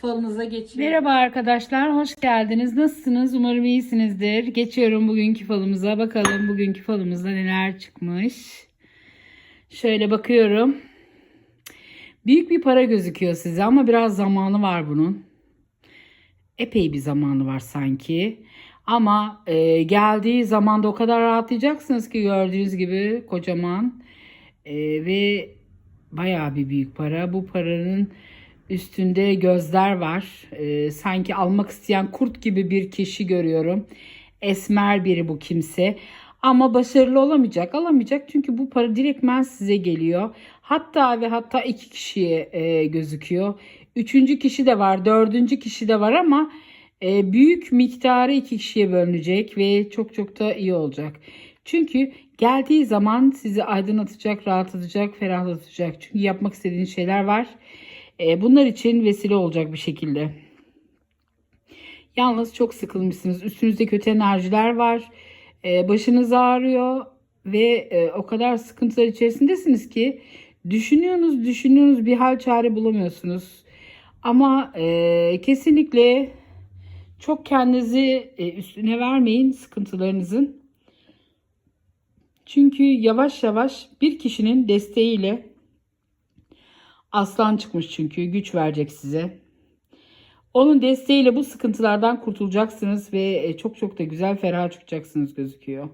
falınıza geçiyorum. Merhaba arkadaşlar, hoş geldiniz. Nasılsınız? Umarım iyisinizdir. Geçiyorum bugünkü falımıza. Bakalım bugünkü falımızda neler çıkmış. Şöyle bakıyorum. Büyük bir para gözüküyor size ama biraz zamanı var bunun. Epey bir zamanı var sanki. Ama e, geldiği zamanda o kadar rahatlayacaksınız ki gördüğünüz gibi kocaman E, ve bayağı bir büyük para. Bu paranın üstünde gözler var. E, sanki almak isteyen kurt gibi bir kişi görüyorum. Esmer biri bu kimse. Ama başarılı olamayacak, alamayacak çünkü bu para direktmen size geliyor. Hatta ve hatta iki kişiye e, gözüküyor. Üçüncü kişi de var, dördüncü kişi de var ama e, büyük miktarı iki kişiye bölünecek ve çok çok da iyi olacak. Çünkü geldiği zaman sizi aydınlatacak, rahatlatacak, ferahlatacak. Çünkü yapmak istediğiniz şeyler var. E, bunlar için vesile olacak bir şekilde. Yalnız çok sıkılmışsınız. Üstünüzde kötü enerjiler var. E, başınız ağrıyor ve e, o kadar sıkıntılar içerisindesiniz ki düşünüyorsunuz, düşünüyorsunuz bir hal çare bulamıyorsunuz. Ama kesinlikle çok kendinizi üstüne vermeyin sıkıntılarınızın. Çünkü yavaş yavaş bir kişinin desteğiyle aslan çıkmış çünkü güç verecek size. Onun desteğiyle bu sıkıntılardan kurtulacaksınız ve e, çok çok da güzel ferah çıkacaksınız gözüküyor.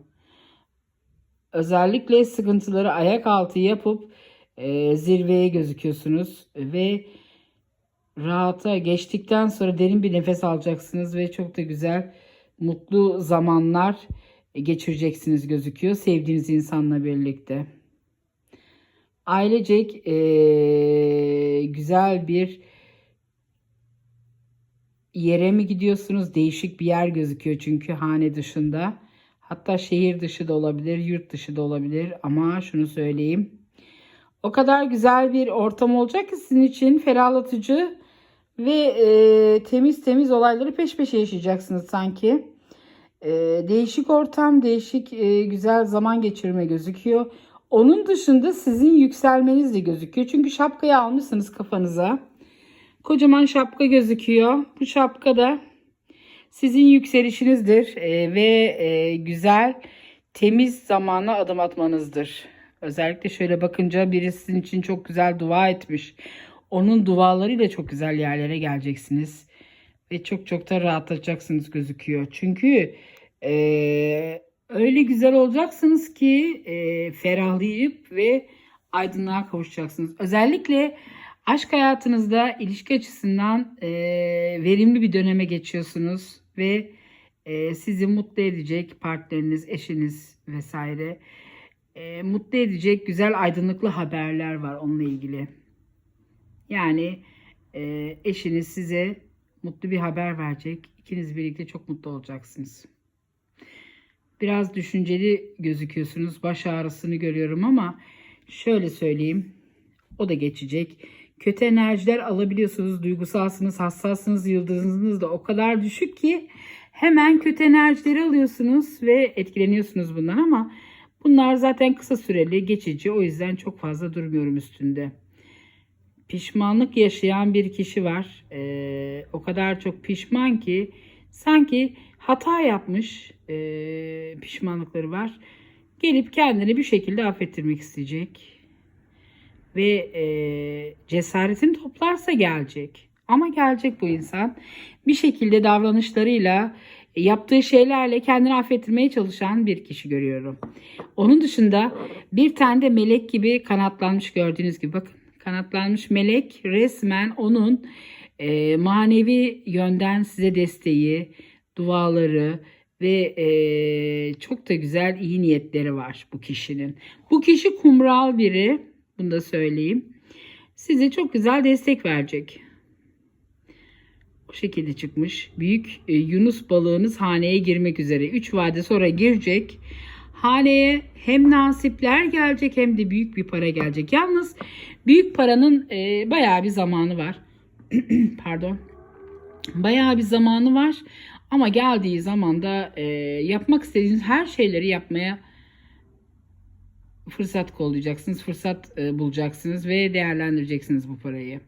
Özellikle sıkıntıları ayak altı yapıp e, zirveye gözüküyorsunuz ve rahata geçtikten sonra derin bir nefes alacaksınız ve çok da güzel mutlu zamanlar geçireceksiniz gözüküyor sevdiğiniz insanla birlikte. Ailecek e, güzel bir yere mi gidiyorsunuz? Değişik bir yer gözüküyor çünkü hane dışında. Hatta şehir dışı da olabilir, yurt dışı da olabilir ama şunu söyleyeyim. O kadar güzel bir ortam olacak ki sizin için ferahlatıcı ve e, temiz temiz olayları peş peşe yaşayacaksınız sanki. E, değişik ortam, değişik e, güzel zaman geçirme gözüküyor. Onun dışında sizin yükselmeniz de gözüküyor. Çünkü şapkayı almışsınız kafanıza. Kocaman şapka gözüküyor. Bu şapka da sizin yükselişinizdir e, ve e, güzel, temiz zamana adım atmanızdır. Özellikle şöyle bakınca biri sizin için çok güzel dua etmiş. Onun dualarıyla çok güzel yerlere geleceksiniz. Ve çok çok da rahatlatacaksınız gözüküyor. Çünkü e, öyle güzel olacaksınız ki e, ferahlayıp ve aydınlığa kavuşacaksınız. Özellikle aşk hayatınızda ilişki açısından e, verimli bir döneme geçiyorsunuz ve e, sizi mutlu edecek partneriniz, eşiniz vesaire e, mutlu edecek güzel aydınlıklı haberler var onunla ilgili. Yani e, eşiniz size mutlu bir haber verecek. İkiniz birlikte çok mutlu olacaksınız. Biraz düşünceli gözüküyorsunuz. Baş ağrısını görüyorum ama şöyle söyleyeyim. O da geçecek. Kötü enerjiler alabiliyorsunuz. Duygusalsınız, hassassınız. Yıldızınız da o kadar düşük ki hemen kötü enerjileri alıyorsunuz ve etkileniyorsunuz bundan ama bunlar zaten kısa süreli, geçici. O yüzden çok fazla durmuyorum üstünde. Pişmanlık yaşayan bir kişi var. Ee, o kadar çok pişman ki sanki hata yapmış e, pişmanlıkları var. Gelip kendini bir şekilde affettirmek isteyecek. Ve e, cesaretini toplarsa gelecek. Ama gelecek bu insan. Bir şekilde davranışlarıyla, yaptığı şeylerle kendini affettirmeye çalışan bir kişi görüyorum. Onun dışında bir tane de melek gibi kanatlanmış gördüğünüz gibi bakın. Kanatlanmış melek resmen onun e, manevi yönden size desteği, duaları ve e, çok da güzel iyi niyetleri var bu kişinin. Bu kişi kumral biri, bunu da söyleyeyim. Size çok güzel destek verecek. O şekilde çıkmış. Büyük e, Yunus balığınız haneye girmek üzere. 3 vade sonra girecek. Haneye hem nasipler gelecek hem de büyük bir para gelecek. Yalnız büyük paranın e, bayağı bir zamanı var. Pardon. Bayağı bir zamanı var. Ama geldiği zaman da e, yapmak istediğiniz her şeyleri yapmaya fırsat kollayacaksınız. Fırsat e, bulacaksınız ve değerlendireceksiniz bu parayı.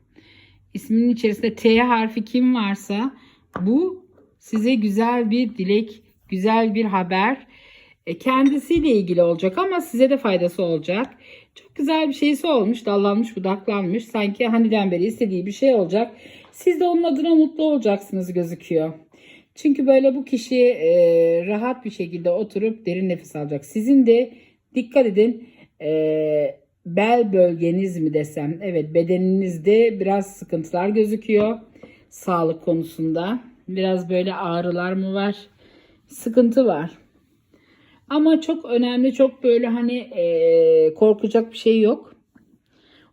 İsminin içerisinde T harfi kim varsa bu size güzel bir dilek, güzel bir haber. E, kendisiyle ilgili olacak ama size de faydası olacak. Çok güzel bir şeysi olmuş, dallanmış, budaklanmış. Sanki haniden beri istediği bir şey olacak. Siz de onun adına mutlu olacaksınız gözüküyor. Çünkü böyle bu kişi e, rahat bir şekilde oturup derin nefes alacak. Sizin de dikkat edin e, bel bölgeniz mi desem evet bedeninizde biraz sıkıntılar gözüküyor sağlık konusunda. Biraz böyle ağrılar mı var? Sıkıntı var. Ama çok önemli, çok böyle hani e, korkacak bir şey yok.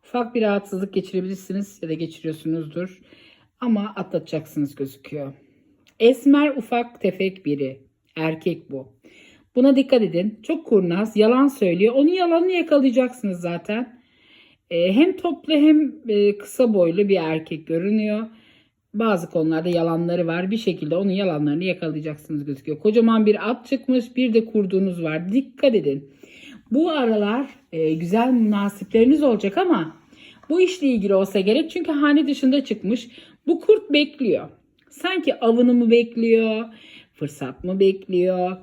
Ufak bir rahatsızlık geçirebilirsiniz ya da geçiriyorsunuzdur. Ama atlatacaksınız gözüküyor. Esmer ufak tefek biri. Erkek bu. Buna dikkat edin. Çok kurnaz, yalan söylüyor. Onun yalanını yakalayacaksınız zaten. E, hem toplu hem e, kısa boylu bir erkek görünüyor. Bazı konularda yalanları var. Bir şekilde onun yalanlarını yakalayacaksınız gözüküyor. Kocaman bir at çıkmış, bir de kurduğunuz var. Dikkat edin. Bu aralar e, güzel münasipleriniz olacak ama bu işle ilgili olsa gerek. Çünkü hane dışında çıkmış. Bu kurt bekliyor. Sanki avını mı bekliyor, fırsat mı bekliyor?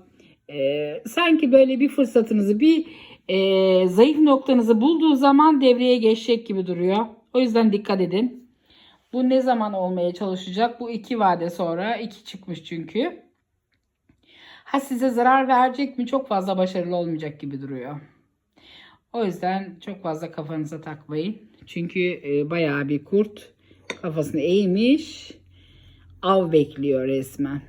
Ee, sanki böyle bir fırsatınızı, bir e, zayıf noktanızı bulduğu zaman devreye geçecek gibi duruyor. O yüzden dikkat edin. Bu ne zaman olmaya çalışacak? Bu iki vade sonra. iki çıkmış çünkü. Ha size zarar verecek mi? Çok fazla başarılı olmayacak gibi duruyor. O yüzden çok fazla kafanıza takmayın. Çünkü e, bayağı bir kurt kafasını eğmiş. Av bekliyor resmen.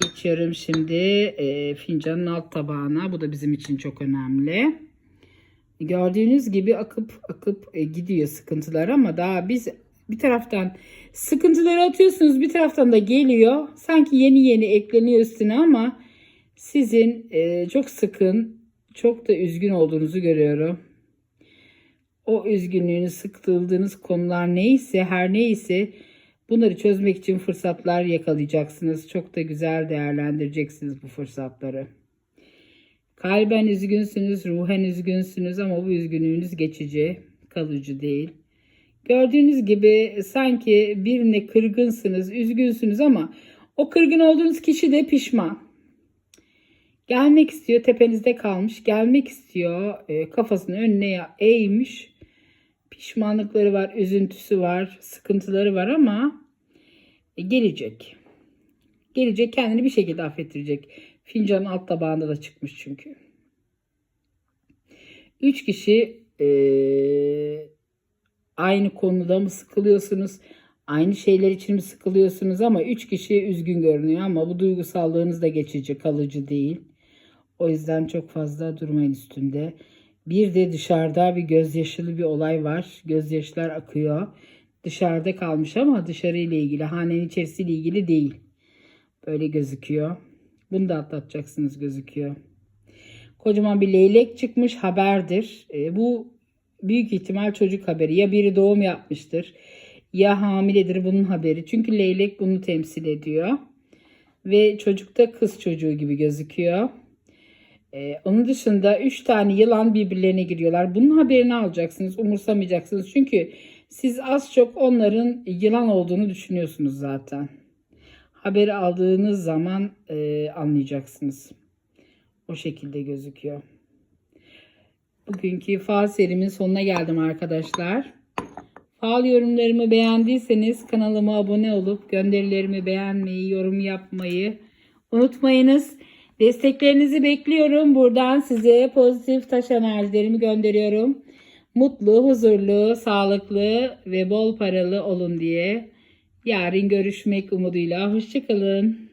Geçiyorum şimdi e, fincanın alt tabağına. Bu da bizim için çok önemli. Gördüğünüz gibi akıp akıp e, gidiyor sıkıntılar ama daha biz bir taraftan sıkıntıları atıyorsunuz bir taraftan da geliyor. Sanki yeni yeni ekleniyor üstüne ama sizin e, çok sıkın, çok da üzgün olduğunuzu görüyorum. O üzgünlüğünü sıkıldığınız konular neyse her neyse bunları çözmek için fırsatlar yakalayacaksınız. Çok da güzel değerlendireceksiniz bu fırsatları. Kalben üzgünsünüz, ruhen üzgünsünüz ama bu üzgünlüğünüz geçici, kalıcı değil. Gördüğünüz gibi sanki birine kırgınsınız, üzgünsünüz ama o kırgın olduğunuz kişi de pişman. Gelmek istiyor, tepenizde kalmış. Gelmek istiyor, e, kafasını önüne eğmiş. Pişmanlıkları var, üzüntüsü var, sıkıntıları var ama e, gelecek. Gelecek, kendini bir şekilde affettirecek. Fincanın alt tabağında da çıkmış çünkü. Üç kişi e, aynı konuda mı sıkılıyorsunuz? Aynı şeyler için mi sıkılıyorsunuz ama üç kişi üzgün görünüyor ama bu duygusallığınız da geçici, kalıcı değil. O yüzden çok fazla durmayın üstünde. Bir de dışarıda bir gözyaşılı bir olay var. Gözyaşlar akıyor. Dışarıda kalmış ama dışarı ile ilgili, hanenin içerisiyle ilgili değil. Böyle gözüküyor. Bunu da atlatacaksınız gözüküyor. Kocaman bir leylek çıkmış haberdir. E, bu büyük ihtimal çocuk haberi. Ya biri doğum yapmıştır ya hamiledir bunun haberi. Çünkü leylek bunu temsil ediyor. Ve çocuk da kız çocuğu gibi gözüküyor. Ee, onun dışında 3 tane yılan birbirlerine giriyorlar. Bunun haberini alacaksınız, umursamayacaksınız. Çünkü siz az çok onların yılan olduğunu düşünüyorsunuz zaten. Haberi aldığınız zaman e, anlayacaksınız. O şekilde gözüküyor. Bugünkü fal serimin sonuna geldim arkadaşlar. Fal yorumlarımı beğendiyseniz kanalıma abone olup gönderilerimi beğenmeyi, yorum yapmayı unutmayınız. Desteklerinizi bekliyorum. Buradan size pozitif taş enerjilerimi gönderiyorum. Mutlu, huzurlu, sağlıklı ve bol paralı olun diye. Yarın görüşmek umuduyla. Hoşçakalın.